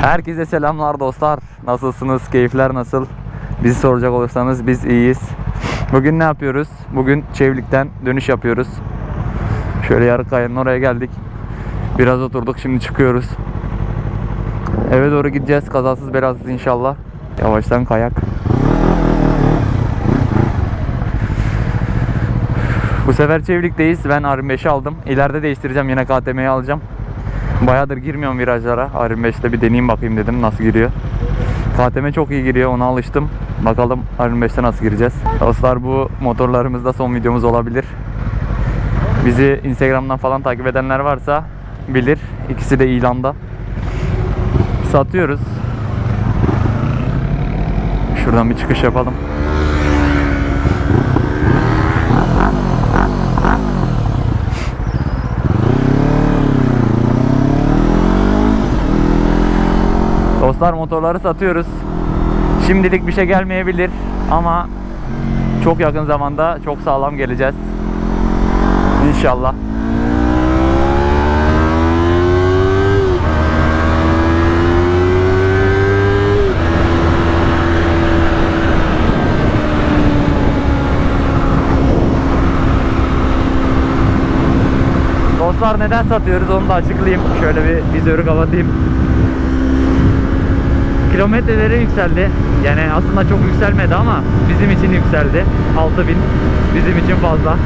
Herkese selamlar dostlar. Nasılsınız? Keyifler nasıl? Bizi soracak olursanız biz iyiyiz. Bugün ne yapıyoruz? Bugün Çevlik'ten dönüş yapıyoruz. Şöyle Yarıkaya'nın oraya geldik. Biraz oturduk şimdi çıkıyoruz. Eve doğru gideceğiz kazasız belasız inşallah. Yavaştan kayak. Bu sefer Çevlik'teyiz. Ben R25'i aldım. İleride değiştireceğim. Yine KTM'yi alacağım. Bayağıdır girmiyorum virajlara. R25'te bir deneyeyim bakayım dedim nasıl giriyor. KTM çok iyi giriyor. Ona alıştım. Bakalım R25'te nasıl gireceğiz. Dostlar bu motorlarımızda son videomuz olabilir. Bizi Instagram'dan falan takip edenler varsa bilir. İkisi de ilanda. Satıyoruz. Şuradan bir çıkış yapalım. Dostlar motorları satıyoruz. Şimdilik bir şey gelmeyebilir ama çok yakın zamanda çok sağlam geleceğiz. İnşallah. Dostlar neden satıyoruz onu da açıklayayım. Şöyle bir vizörü kapatayım. Kilometreleri yükseldi. Yani aslında çok yükselmedi ama bizim için yükseldi. 6000 bizim için fazla.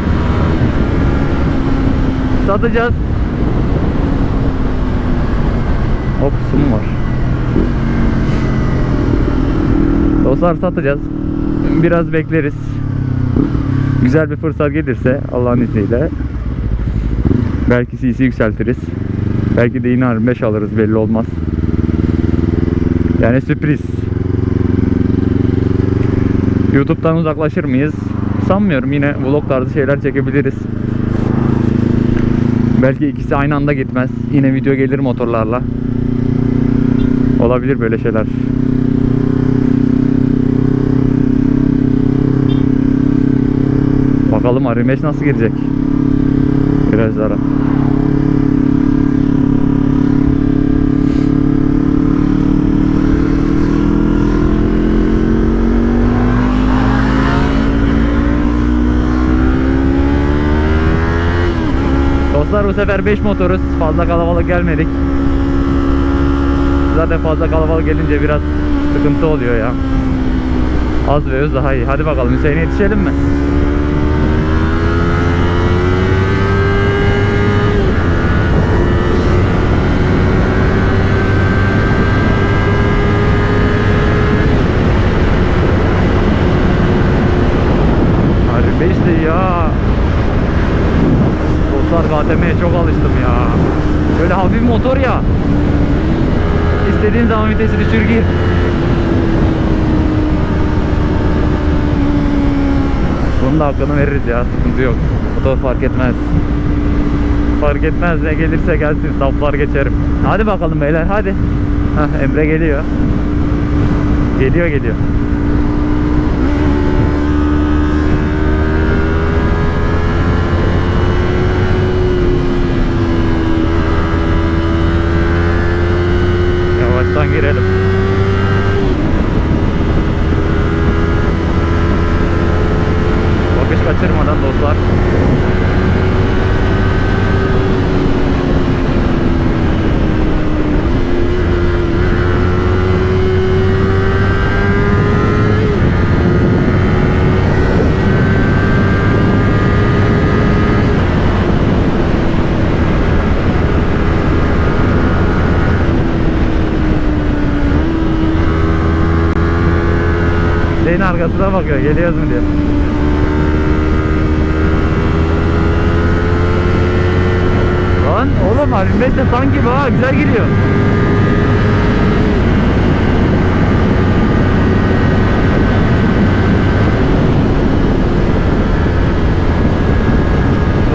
Satacağız. Hop su mu var? Dostlar satacağız. Biraz bekleriz. Güzel bir fırsat gelirse Allah'ın izniyle belki CC yükseltiriz. Belki de yine 5 alırız belli olmaz. Yani sürpriz. YouTube'dan uzaklaşır mıyız? Sanmıyorum. Yine vlog tarzı şeyler çekebiliriz. Belki ikisi aynı anda gitmez. Yine video gelir motorlarla. Olabilir böyle şeyler. Bakalım R25 nasıl girecek? Virajlara. Dostlar bu sefer 5 motoruz. Fazla kalabalık gelmedik. Zaten fazla kalabalık gelince biraz sıkıntı oluyor ya. Az ve öz daha iyi. Hadi bakalım Hüseyin'e yetişelim mi? Harbi işte ya. Dostlar KTM'ye çok alıştım ya. Böyle hafif motor ya. İstediğin zaman vitesi düşür gir. Bunun da hakkını veririz ya. Sıkıntı yok. Motor fark etmez. Fark etmez ne gelirse gelsin. Saflar geçerim. Hadi bakalım beyler hadi. Hah, Emre geliyor. Geliyor geliyor. Bakıyor geliyoruz mu diye. Lan oğlum R25 de tank gibi ha güzel giriyor.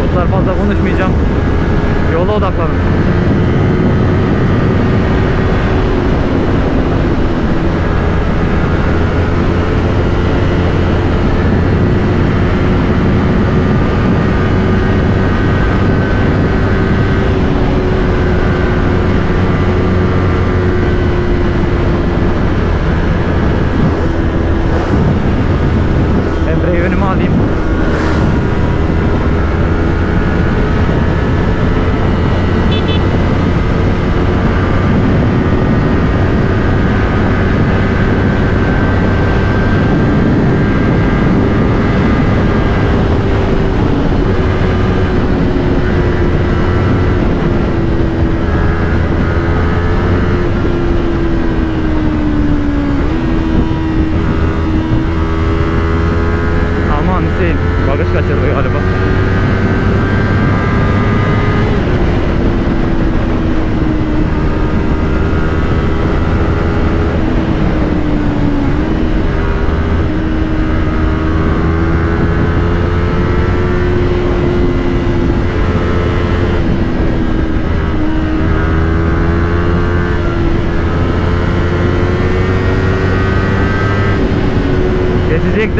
Dostlar fazla konuşmayacağım. Yola odaklanın.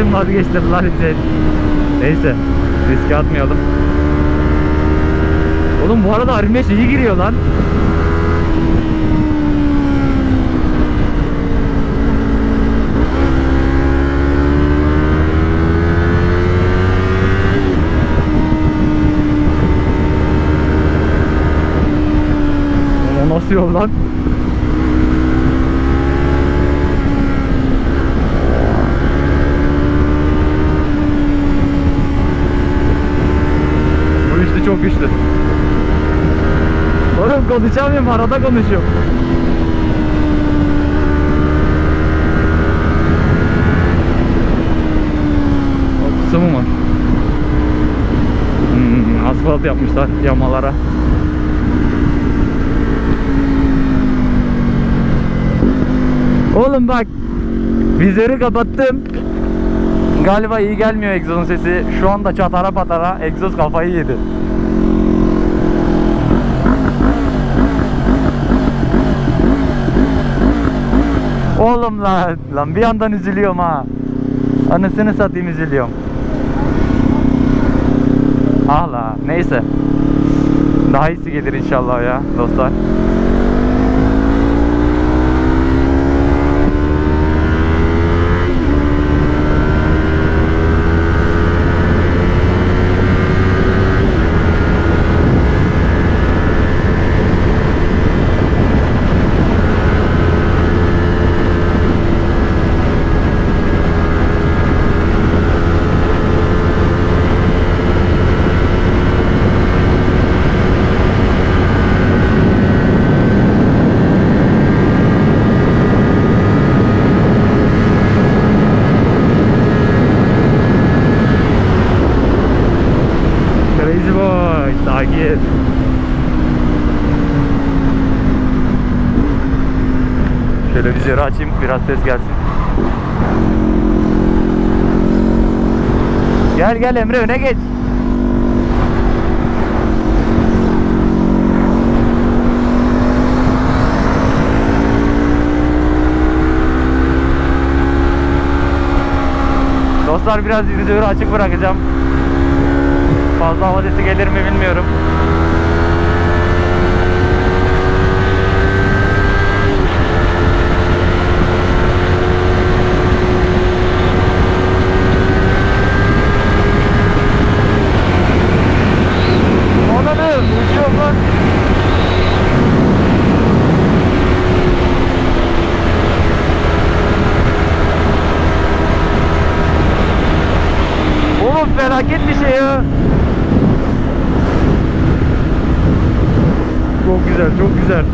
Gidecektim vazgeçtirdiler bizi. Neyse riske atmayalım. Oğlum bu arada R25 iyi giriyor lan. Nasıl yol lan? Bu işte çok güçlü. Oğlum konuşamıyorum arada konuşuyorum. Mu var? Hmm, asfalt yapmışlar yamalara. Oğlum bak vizörü kapattım. Galiba iyi gelmiyor egzozun sesi. Şu anda çatara patara egzoz kafayı yedi. Oğlum lan, lan bir yandan üzülüyorum ha. Anasını satayım üzülüyorum. Ah la, neyse. Daha iyisi gelir inşallah ya dostlar. Takip. Şöyle vizörü açayım, biraz ses gelsin. Gel gel Emre öne geç. Dostlar biraz vizörü açık bırakacağım. Fazla hava gelir mi bilmiyorum. Ananı uçuyor lan. Oğlum felaket bir şey ya. Çok güzel, çok güzel.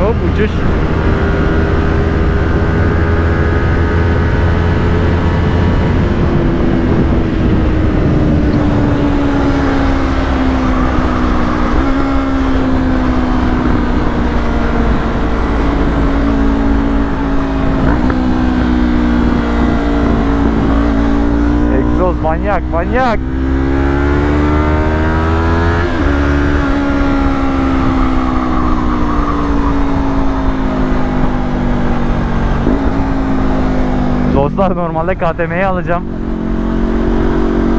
Hop uçuş. Egzoz manyak. Dostlar normalde KTM'yi alacağım.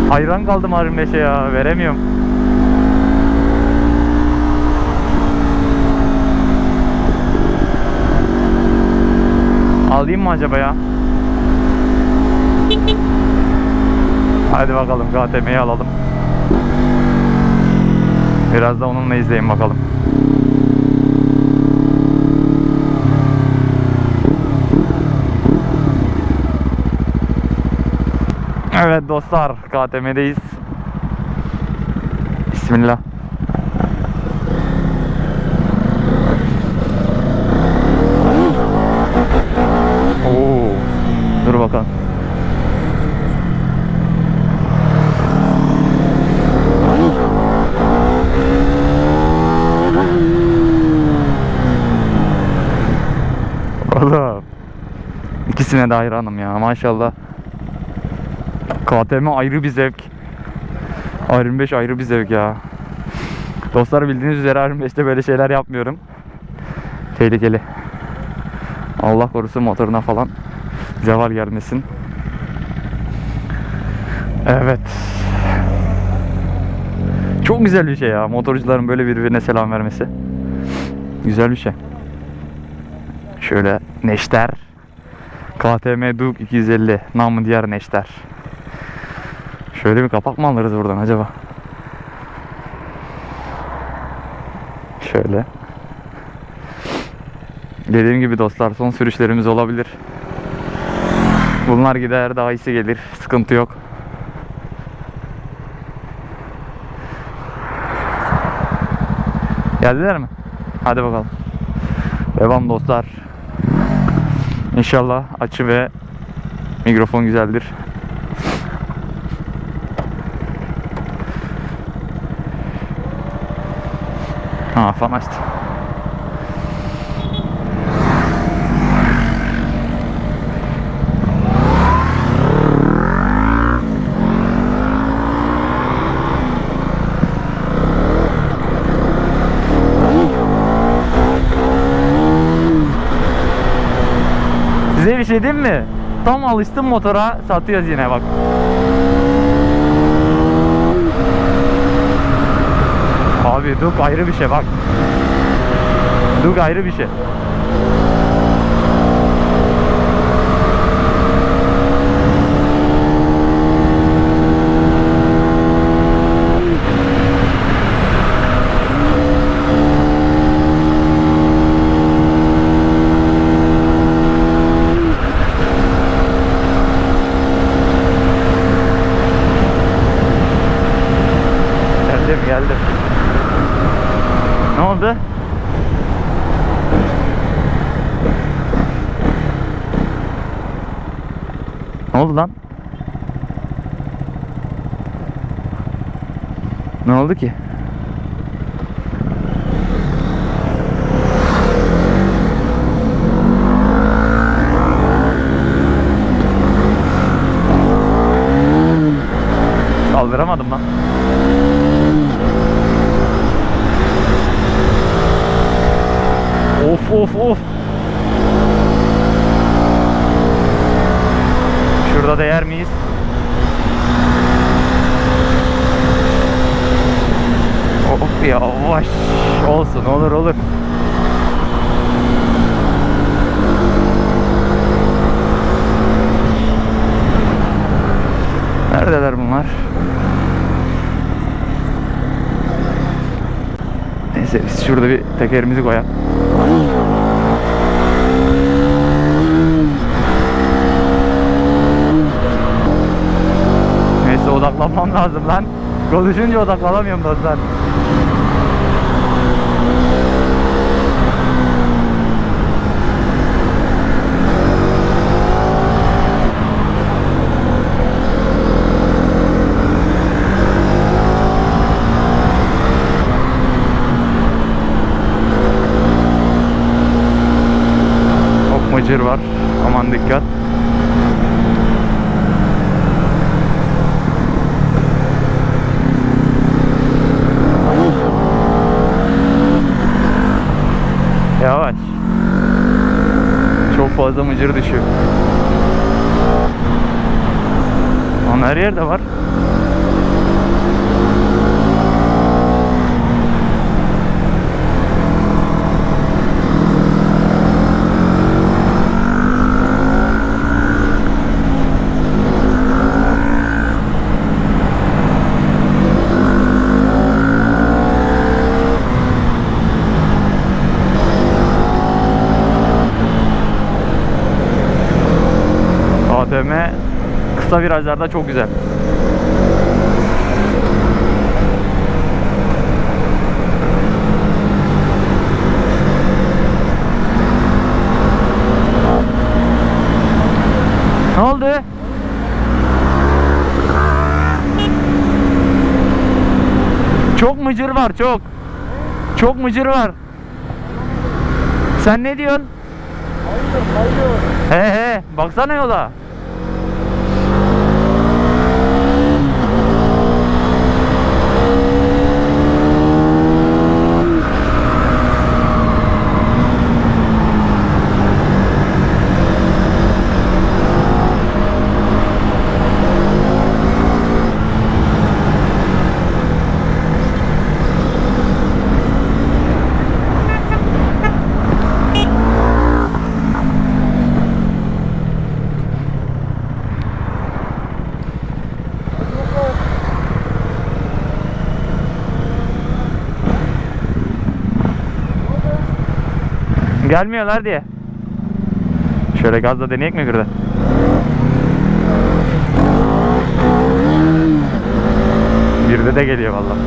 Hayran kaldım R25'e ya veremiyorum. Alayım mı acaba ya? Hadi bakalım KTM'yi alalım. Biraz da onunla izleyin bakalım. Evet dostlar KTM'deyiz. Bismillah. İkisine de hayranım ya maşallah. KTM ayrı bir zevk. R25 ayrı bir zevk ya. Dostlar bildiğiniz üzere R25'te böyle şeyler yapmıyorum. Tehlikeli. Allah korusun motoruna falan zeval gelmesin. Evet. Çok güzel bir şey ya. Motorcuların böyle birbirine selam vermesi. Güzel bir şey. Şöyle Neşter. KTM Duke 250. Namı diğer Neşter. Şöyle bir kapak mı alırız buradan acaba? Şöyle. Dediğim gibi dostlar son sürüşlerimiz olabilir. Bunlar gider daha iyisi gelir. Sıkıntı yok. Geldiler mi? Hadi bakalım. Devam dostlar. İnşallah açı ve mikrofon güzeldir. Ha fan açtı. Şey diyeyim mi? Tam alıştım motora satıyoruz yine bak. Abi Duk ayrı bir şey bak. Duk ayrı bir şey. Geldim geldim. Ne oldu? Ne oldu lan? Ne oldu ki? Kaldıramadım lan. Of of of. Şurada değer miyiz? Yavaş. Olsun olur olur. Neredeler bunlar? Neyse biz şurada bir tekerimizi koyalım. Neyse odaklanmam lazım lan. Konuşunca odaklanamıyorum dostlar. Mıcır var. Aman dikkat. Yavaş. Çok fazla mıcır düşüyor. Lan her yerde var. Kısa virajlarda çok güzel. Ne oldu? Çok mıcır var çok. Çok mıcır var. Sen ne diyorsun? He he baksana yola. Gelmiyorlar diye. Şöyle gazla deneyek mi bir de? Bir de de geliyor vallahi.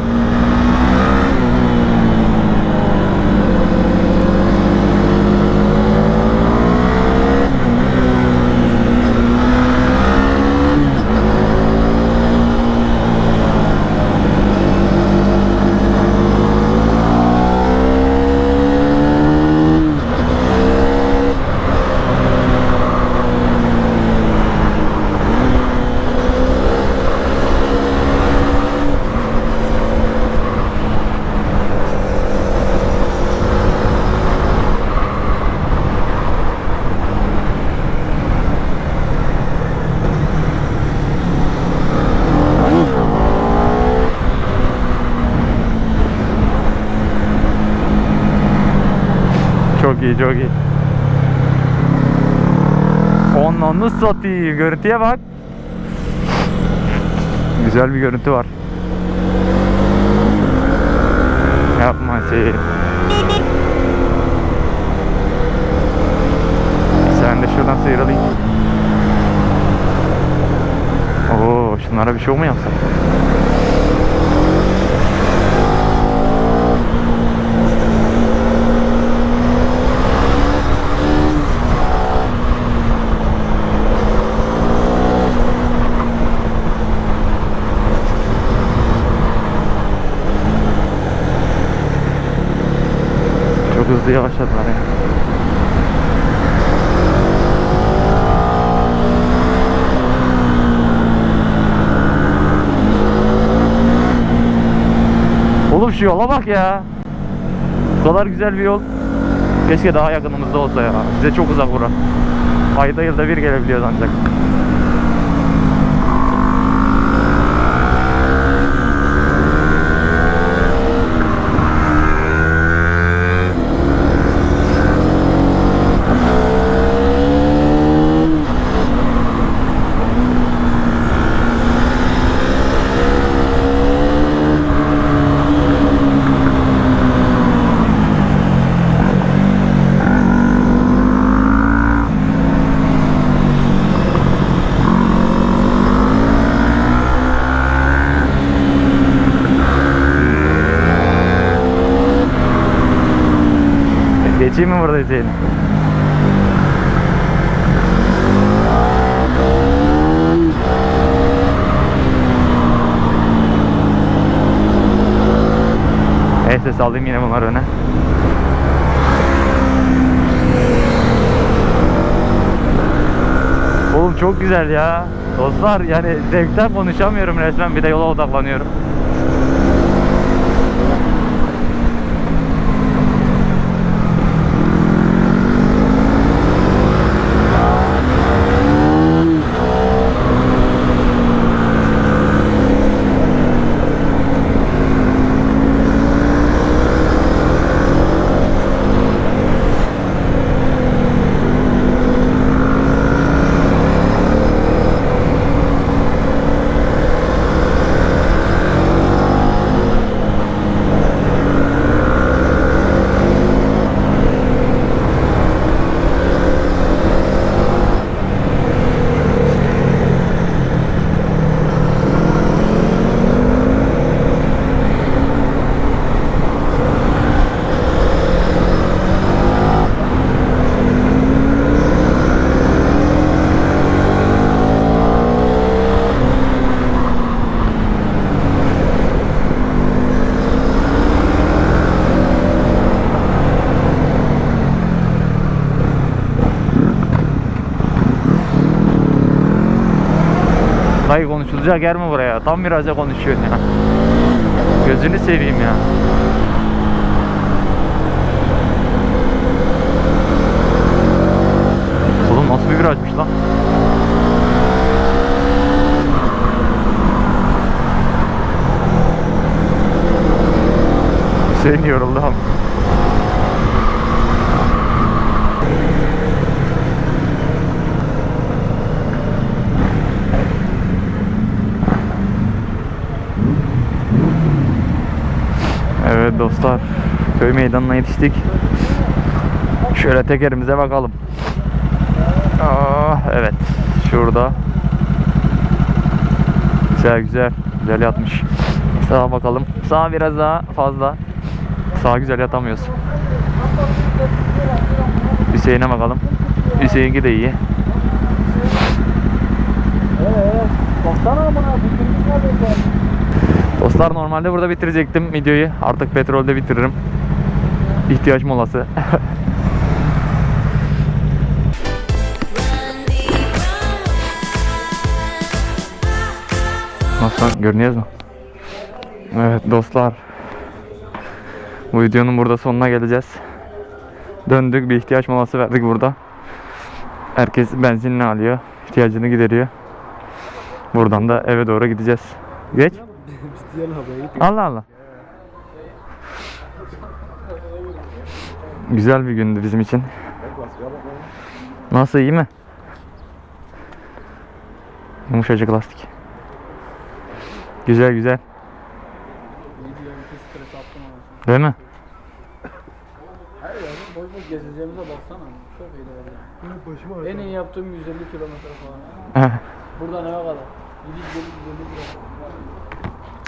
Çok iyi çok iyi. Onunu satayım. Görüntüye bak. Güzel bir görüntü var. Yapma şey. Sen de şuradan sıyrılayım. Oo, şunlara bir şey mu yapsak? Çok hızlı yavaşladılar ya. Oğlum şu yola bak ya. Bu kadar güzel bir yol. Keşke daha yakınımızda olsa ya. Bize çok uzak bura. Ayda yılda bir gelebiliyoruz ancak. Mi burada Hüseyin? Neyse sallayayım yine bunları öne. Oğlum çok güzel ya. Dostlar yani zevkten konuşamıyorum resmen bir de yola odaklanıyorum. Dayı konuşulacak yer mi buraya? Tam viraja konuşuyorsun ya. Gözünü seveyim ya. Oğlum nasıl bir virajmış lan? Hüseyin yoruldu. Evet dostlar, köy meydanına yetiştik. Şöyle tekerimize bakalım. Aa, evet, şurada. Güzel güzel, güzel yatmış. Sağa bakalım. Sağ biraz daha fazla. Sağ güzel yatamıyoruz. Hüseyin'e bakalım. Hüseyin'ki de iyi. Baksana amına. Dostlar normalde burada bitirecektim videoyu. Artık petrolde bitiririm. İhtiyaç molası. Nasıl görünüyor mu? Evet dostlar. Bu videonun burada sonuna geleceğiz. Döndük bir ihtiyaç molası verdik burada. Herkes benzinini alıyor. ihtiyacını gideriyor. Buradan da eve doğru gideceğiz. Geç. Allah Allah. Güzel bir gündü bizim için. Nasıl iyi mi? Yumuşacık lastik. Güzel güzel. Değil mi? Her yerde boş boş gezeceğimize baksana. Çok valla. En iyi yaptığım 150 kilometre falan. Buradan eve kadar. Gidiş geliş 150 kilometre.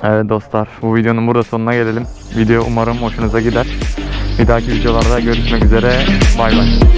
Evet dostlar bu videonun burada sonuna gelelim. Video umarım hoşunuza gider. Bir dahaki videolarda görüşmek üzere. Bay bay.